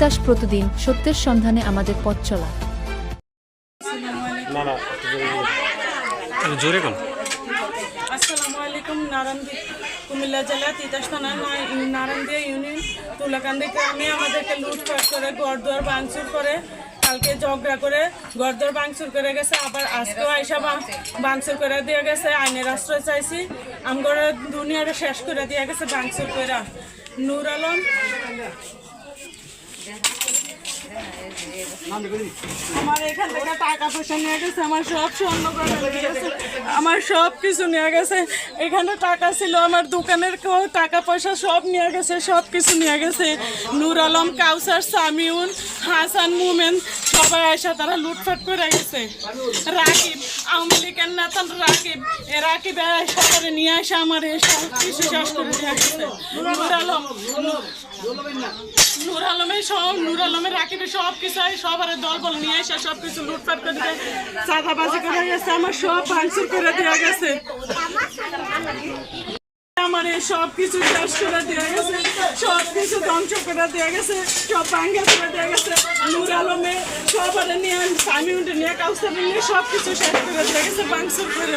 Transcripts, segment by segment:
তিতাস প্রতিদিন সত্যের সন্ধানে আমাদের পথ চলা। জোরে কোন আসসালামু আলাইকুম নারায়ণদি কুমিল্লা জেলা তিতাস থানা নারায়ণদিয়া ইউনিয়ন তুলাকান্দি গ্রামে আমাদেরকে লুটপাট করে গড়দুয়ার ভাঙচুর করে কালকে ঝগড়া করে গড়দুয়ার ভাঙচুর করে গেছে আবার আজকেও আইসা ভাঙ- ভাঙচুর করে দিয়ে গেছে আইনের আশ্রয় চাইছি আমগর দুনিয়াটা শেষ করে দিয়ে গেছে ভাঙচুর করে নূর আলম আমার টাকা পয়সা নিয়ে গেছে, আমার সব নিয়ে আমার সব কিছু নিয়ে গেছে। এখানে টাকা ছিল, আমার দোকানের টাকা পয়সা সব নিয়ে গেছে, সব কিছু নিয়ে গেছে। নূর আলম, কাউসার সামিউন হাসান, মুমেন, সবাই আসা তারা লুটফাট করে গেছে। রাকিব, আওয়ামী লীগের নেতা রাকিব, এ রাকিব আসা করে নিয়ে আসা আমার এই সব কিছু শেষ করে দিয়ে গেছে। নূর আলম নূর আলমের সব, নূর আলমের রাকিবের সব কিছু সবার দল বল নিয়ে এসে সব কিছু লুটপাট করে দিয়ে, চাঁদাবাজি করে গেছে আমার সব ভাঙচুর করে দেওয়া গেছে। আমার সব কিছু শেষ করে দেওয়া গেছে সব কিছু ধ্বংস করে দেওয়া গেছে, সব ভাঙ্গা করে দেওয়া গেছে। নূর আলমে সবার নিয়ে স্বামী উঠে নিয়ে, কাউসার নিয়ে সব কিছু শেষ করে দেওয়া গেছে, ভাঙচুর করে।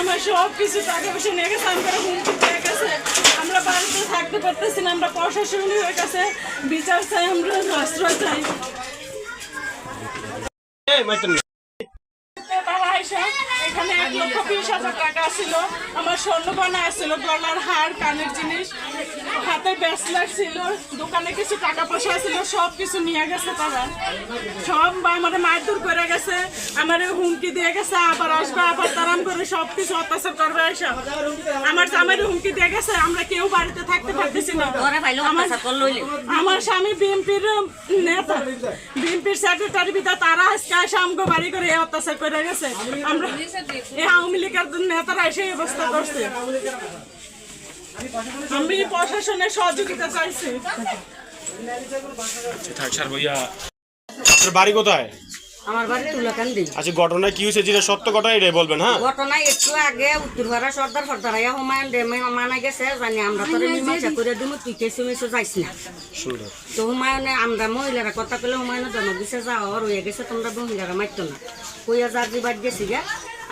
আমার সব কিছু টাকা পয়সা নিয়ে গেছে আমার হুমকি দিয়ে গেছে আমরা বাড়িতে থাকতে পারতেছি না আমরা প্রশাসনের হয়ে গেছে বিচার চাই আমরা আশ্রয় চাই। তারা এখানে এক লক্ষ বিশ হাজার টাকা ছিল। আমার স্বর্ণ বানা ছিল গলার হার, কানের জিনিস, হাতে ব্যাসলার ছিল, দোকানে কিছু টাকা পয়সা ছিল, সব কিছু নিয়ে গেছে তারা। সব আমার মারধর করে গেছে, আমার হুমকি দিয়ে গেছে, আবার আসবে, আবার তারাম করে সব কিছু অত্যাচার করবে এসব আমার জামাইয়ের হুমকি দিয়ে গেছে, আমরা কেউ বাড়িতে থাকতে পারতেছি না। আমার আমার স্বামী বিএনপির নেতা। বিএনপির সেক্রেটারি বিদা তারা আজকে এসে আমগো বাড়ি করে এই অত্যাচার করে গেছে। আমরা এই আওয়ামী লীগের নেতারা এসে এই অবস্থা করছে। আমি প্রশাসনের সহযোগিতা চাইছি। ভাইয়া। আপনার বাড়ি কোথায়? আমার বাড়ি তুলাকান্দি আচ্ছা ঘটনা কি হয়েছে? যেটা সত্য ঘটনা এটাই বলবেন হ্যাঁ? ঘটনা একটু আগে উত্তরপাড়া সর্দার ফর্দারাইয়া হুমায়ুন দে মানা গেছে জানি আমরা তোরে মীমাংসা করে দিমু তুই কেসু মেসু যাইস না। তো হুমায়ুনে আমরা মহিলারা কথা কলে হুমায়ুনের জন্ম দিছে যা আর হয়ে গেছে তোমরা মহিলারা মারতো না। কইয়া যার যে বাদ গেছি গে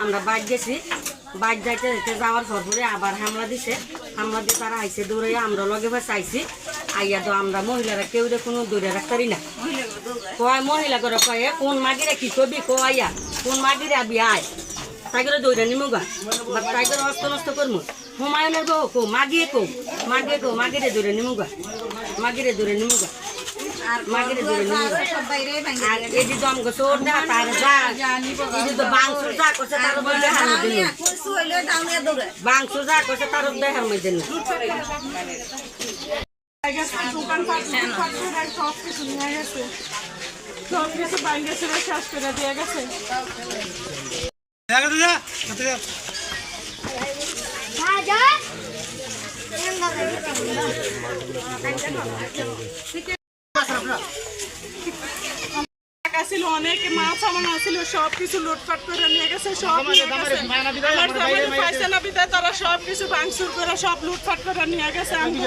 আমরা বাদ গেছি বাদ যাইতে যাইতে যাওয়ার পর পরে আবার হামলা দিছে। হামলা দিয়ে তারা আইসে দৌড়াইয়া আমরা লগে ভাই চাইছি আইয়া তো আমরা মহিলারা কেউ রে কোনো দৌড়ে রাখতারি না। কয় মহিলা করে কয় কোন মাগিরে কি কবি কো আইয়া কোন মাগিরে আবি আয়। তাই করে দৌড়ে নিমুগা বা তাই করে অস্ত নষ্ট করমু। হুমায়ুনের বউ কো মাগিয়ে কো মাগিয়ে কো মাগিরে দৌড়ে মাগিরে দৌড়ে নিমুগা মাগিরে দৌড়ে নিমুগা আর এই যে দম গো চোর দেওয়া তার যা এই যে বাংসুর যা করছে তার উপর দেখার মধ্যে নেই। বাংসুর যা করছে তার উপর দেখার মধ্যে নেই। লুটপাট সব কিছু নিয়ে গেছে। সব কিছু বাইরে গেছে শেষ করে দিয়ে গেছে। টাকা ছিল অনেক মাছ সামানো ছিল সব কিছু লুটপাট করে নিয়ে গেছে সব নিয়ে গেছে। আমার জামাইয়ের পায়খানা বিদায় তারা সব কিছু ভাঙচুর করে সব লুটপাট করে নিয়ে গেছে। আমি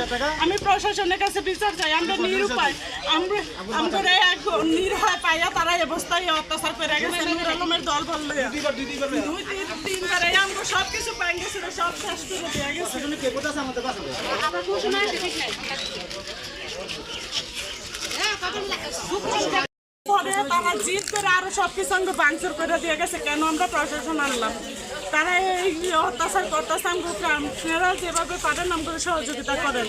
আমি প্রশাসনের কাছে বিচার চাই আমরা নিরুপায়। আমরা আমরা এক নির্ভয় পাইয়া তারা এই অবস্থায় অত্যাচার করে গেছে নূর আলমের দল বল। দুই তিন তিনবার এই আমরা সব কিছু পাই গেছিল সব শেষ করে দিয়ে গেছে। পরে তারা জিদ করে আরও সবকিছু কিছু সঙ্গে বাংচুর করে দিয়ে গেছে। কেন আমরা প্রশাসন আনলাম? তারা এই অত্যাচার করতেছে আমাকে আপনারা যেভাবে পারেন আমাকে সহযোগিতা করেন।